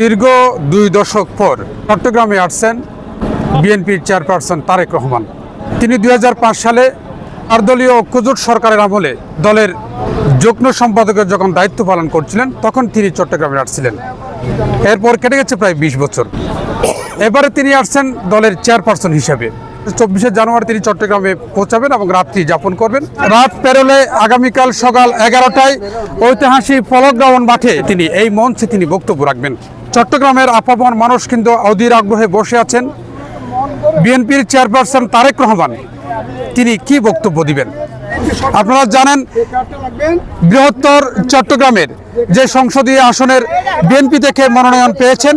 দীর্ঘ দুই দশক পর চট্টগ্রামে আসছেন বিএনপির চেয়ারপারসন তারেক রহমান। তিনি দু হাজার পাঁচ সালে আর দলীয় ঐক্যজোট সরকারের আমলে দলের যুগ্ম সম্পাদকের যখন দায়িত্ব পালন করছিলেন, তখন তিনি চট্টগ্রামে আসছিলেন। এরপর কেটে গেছে প্রায় বিশ বছর। এবারে তিনি আসছেন দলের চেয়ারপারসন হিসেবে। চব্বিশে জানুয়ারি তিনি চট্টগ্রামে পৌঁছাবেন এবং রাত্রি যাপন করবেন। রাত পেরোলে আগামীকাল সকাল এগারোটায় ঐতিহাসিক ফলক মাঠে তিনি এই মঞ্চে তিনি বক্তব্য রাখবেন। চট্টগ্রামের আপামর মানুষ কিন্তু অধীর আগ্রহে বসে আছেন। বিএনপির চেয়ারপারসন তারেক রহমান, তিনি কি বক্তব্য দিবেন? আপনারা জানেন, বৃহত্তর চট্টগ্রামের যে সংসদীয় আসনের বিএনপি থেকে মনোনয়ন পেয়েছেন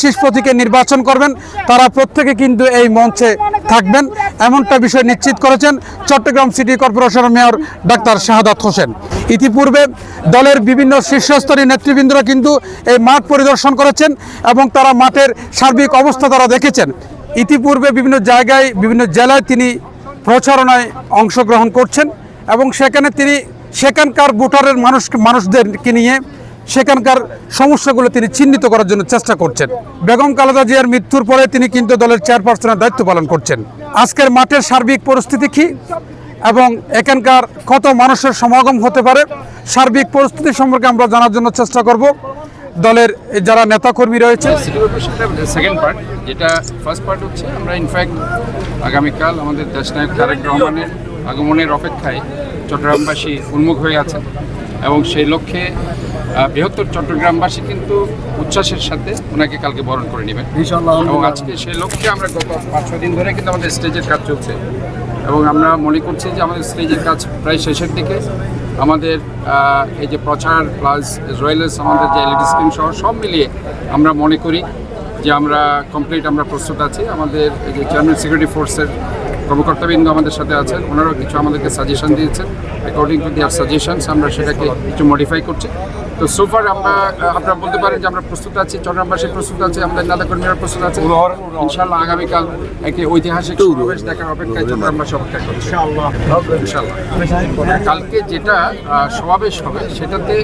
শীষ প্রতীকে নির্বাচন করবেন, তারা প্রত্যেকে কিন্তু এই মঞ্চে থাকবেন। এমনটা বিষয় নিশ্চিত করেছেন চট্টগ্রাম সিটি কর্পোরেশনের মেয়র ডাক্তার শাহাদাত হোসেন। ইতিপূর্বে দলের বিভিন্ন শীর্ষস্তরীয় নেতৃবৃন্দরা কিন্তু এই মাঠ পরিদর্শন করেছেন এবং তারা মাঠের সার্বিক অবস্থা তারা দেখেছেন। ইতিপূর্বে বিভিন্ন জায়গায়, বিভিন্ন জেলায় তিনি প্রচারণায় অংশগ্রহণ করছেন এবং সেখানে তিনি সেখানকার ভোটারের মানুষ মানুষদেরকে নিয়ে সেখানকার সমস্যাগুলো তিনি চিহ্নিত করার জন্য চেষ্টা করছেন। বেগম খালেদা জিয়ার মৃত্যুর পরে তিনি কিন্তু দলের চেয়ারপারসনের দায়িত্ব পালন করছেন। আজকের মাঠের সার্বিক পরিস্থিতি কী? এবং এখানকার কত মানুষের সমাগম হতে পারে? সার্বিক পরিস্থিতি সম্পর্কে আমরা জানার জন্য চেষ্টা করব। দলের যারা নেতাকর্মী রয়েছে। সেকেন্ড পার্ট, যেটা ফার্স্ট পার্ট হচ্ছে, আমরা ইনফ্যাক্ট আগামীকাল আমাদের দেশনায়ক তারেক রহমানের আগমনের অপেক্ষায় চট্টগ্রামবাসী উন্মুখ হয়ে আছেন এবং সেই লক্ষ্যে বৃহত্তর চট্টগ্রামবাসী কিন্তু উচ্ছ্বাসের সাথে ওনাকে কালকে বরণ করে নেবেন। এবং আজকে সেই লক্ষ্যে আমরা গত পাঁচ ছ দিন ধরে কিন্তু আমাদের স্টেজের কাজ চলছে। এবং আমরা মনে করছি যে আমাদের স্টেজের কাজ প্রায় শেষের দিকে। আমাদের এই যে প্রচার প্লাস রয়েলস আমাদের যে এলইডি স্ক্রিন সহ সব মিলিয়ে আমরা মনে করি যে আমরা কমপ্লিট আমরা প্রস্তুত আছি। আমাদের এই যে চেয়ারম্যান সিকিউরিটি ফোর্সের কর্মকর্তাবৃন্দ আমাদের সাথে আছেন। ওনারাও কিছু আমাদেরকে সাজেশন দিয়েছেন। অ্যাকর্ডিং টু দিয়ার সাজেশনস আমরা সেটাকে একটু মডিফাই করছি। তো সোফার আমরা আপনারা বলতে পারেন যে আমরা প্রস্তুত আছি চট্টগ্রামবাসী প্রস্তুত আছে আমাদের নেতাকর্মীরা প্রস্তুত আছে ইনশাল্লাহ আগামীকাল একটি ঐতিহাসিক সমাবেশ দেখার অপেক্ষায় চট্টগ্রামবাসী অপেক্ষা করছে। ইনশাল্লাহ কালকে যেটা সমাবেশ হবে সেটাতে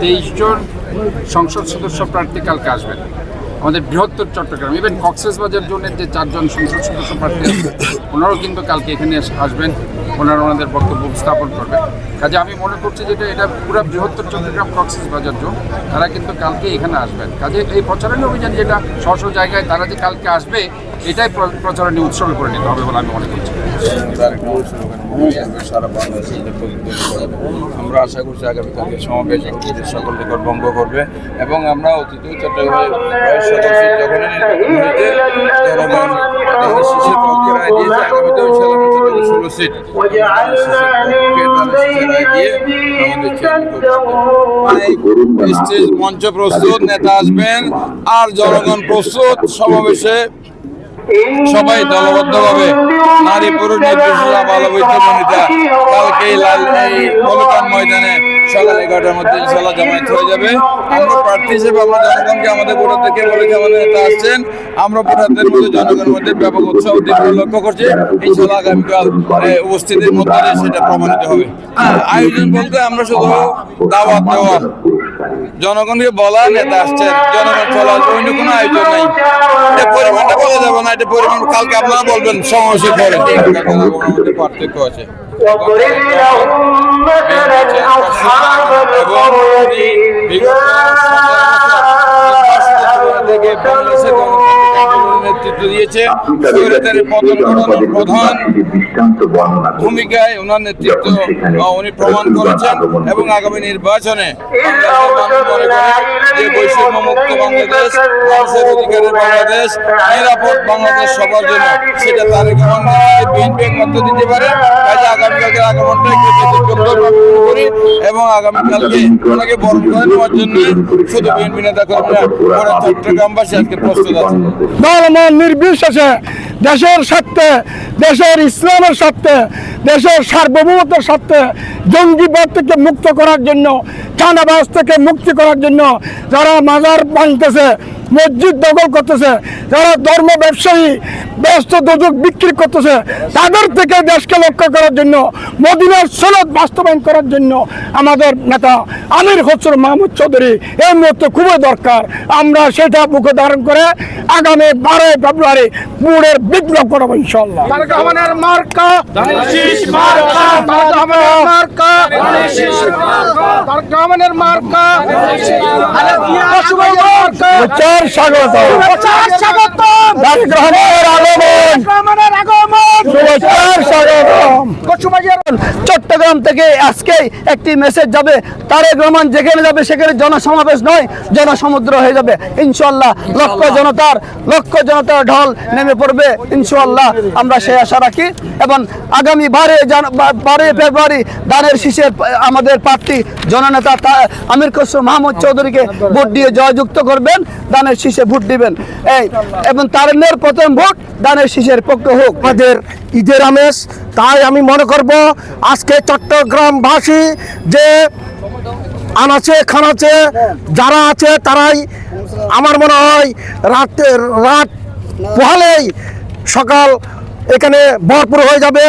তেইশ জন সংসদ সদস্য প্রার্থী কালকে আসবেন। আমাদের বৃহত্তর চট্টগ্রাম। ইভেন কক্সেস বাজার জোনের যে চারজন সংসদ সদস্য প্রার্থী ওনারাও কিন্তু কালকে এখানে আসবেন। ওনারা ওনাদের বক্তব্য উপস্থাপন করবেন। কাজে আমি মনে করছি যেটা এটা পুরো বৃহত্তর চট্টগ্রাম কক্সেস বাজার জোন। তারা কিন্তু কালকে এখানে আসবেন। কাজে এই প্রচারণী অভিযান যেটা স্ব জায়গায় তারা যে কালকে আসবে, এটাই প্র- প্রচারণী উৎসবে করে নিতে হবে বলে আমি মনে করছি। আমরা আশা করছি আগামীকালকে সমাবেশ সকল রেকর্ড ভঙ্গ করবে এবং আমরা অতীতেও চট্টগ্রামের পক্ষে রায় দিয়েছে চট্টগ্রামে ষোলো সিট স্টেজ মঞ্চ প্রস্তুত নেতা আসবেন আর জনগণ প্রস্তুত সমাবেশে সবাই দলবদ্ধভাবে নারী পুরুষ নির্বিশেষে ভালো বৈদ্যমণিতা কালকে লাল এই পলকান ময়দানে সকাল এগারোটার মধ্যে ইনশাল্লাহ জামায়াত হয়ে যাবে। আমরা প্রার্থী হিসেবে আমরা জনগণকে আমাদের ভোটারদেরকে বলেছি আমাদের নেতা আসছেন। আমরা ভোটারদের মধ্যে জনগণের মধ্যে ব্যাপক উৎসাহ তীব্র লক্ষ্য করছি। ইনশাল্লাহ আগামীকাল উপস্থিতির মধ্যে সেটা প্রমাণিত হবে। আয়োজন বলতে আমরা শুধু দাওয়াত দেওয়া জনগণকে বলা নেতা আসছেন জনগণ চলা অন্য কোনো আয়োজন নাই। এটা পরিমাণটা বলা যাবে না এটা পরিমাণ কালকে আপনারা বলবেন সমাবেশের পরে পার্থক্য আছে। থেকে নেতৃত্ব দিয়েছে। পতন ঘটানোর প্রধান ভূমিকায় ওনার নেতৃত্ব উনি প্রমাণ করেছেন এবং আগামী নির্বাচনে যে বৈষম্য মুক্ত বাংলাদেশ মানুষের অধিকারের বাংলাদেশ নিরাপদ বাংলাদেশ সবার জন্য সেটা তারেক রহমান বিএনপি একমাত্র দিতে পারে। কাজে আগামীকালকে আগমনটা একটু মনে করি এবং আগামীকালকে ওনাকে বরণ করে নেওয়ার জন্য শুধু বিএনপি নেতা কর্মীরা চট্টগ্রামবাসী আজকে প্রস্তুত আছে দলমন নির্বিশেষে দেশের স্বার্থে, দেশের ইসলামের স্বার্থে, দেশের সার্বভৌমত্বের স্বার্থে জঙ্গিবাদ থেকে মুক্ত করার জন্য চানাবাস থেকে মুক্তি করার জন্য যারা মাজার ভাঙতেছে মসজিদ দখল করতেছে যারা ধর্ম ব্যবসায়ী ব্যস্ত দুযোগ বিক্রি করতেছে তাদের থেকে দেশকে লক্ষ্য করার জন্য মদিনার সনদ বাস্তবায়ন করার জন্য আমাদের নেতা আমির খসরু মাহমুদ চৌধুরী এই মুহূর্তে খুবই দরকার। আমরা সেটা বুকে ধারণ করে আগামী বারোই ফেব্রুয়ারি বুড়ের বিপ্লব করব ইনশাল্লাহ মার্কা। মার্কা। মার্কা। স্বাগত রহমানের আগমন। চট্টগ্রাম থেকে আজকে একটি মেসেজ যাবে। তারেক রহমান যেখানে যাবে সেখানে জনসমাবেশ নয় জনসমুদ্র হয়ে যাবে। ইনশাল্লাহ লক্ষ জনতার লক্ষ জনতার ঢল নেমে পড়বে। ইনশাল্লাহ আমরা সে আশা রাখি। এবং আগামী বারে বারোই ফেব্রুয়ারি দানের শীষের আমাদের প্রার্থী জননেতা আমির খসরু মাহমুদ চৌধুরীকে ভোট দিয়ে জয়যুক্ত করবেন। দানের শীষে ভোট দিবেন। এই, এবং তারেনের প্রথম ভোট দানের শীষের পক্ষে হোক। আমাদের ঈদের আমেজ, তাই আমি মনে করব আজকে চট্টগ্রামবাসী যে আনাচে, খানাচে যারা আছে, তারাই আমার মনে হয় রাত রাত পোহালেই সকাল এখানে ভরপুর হয়ে যাবে।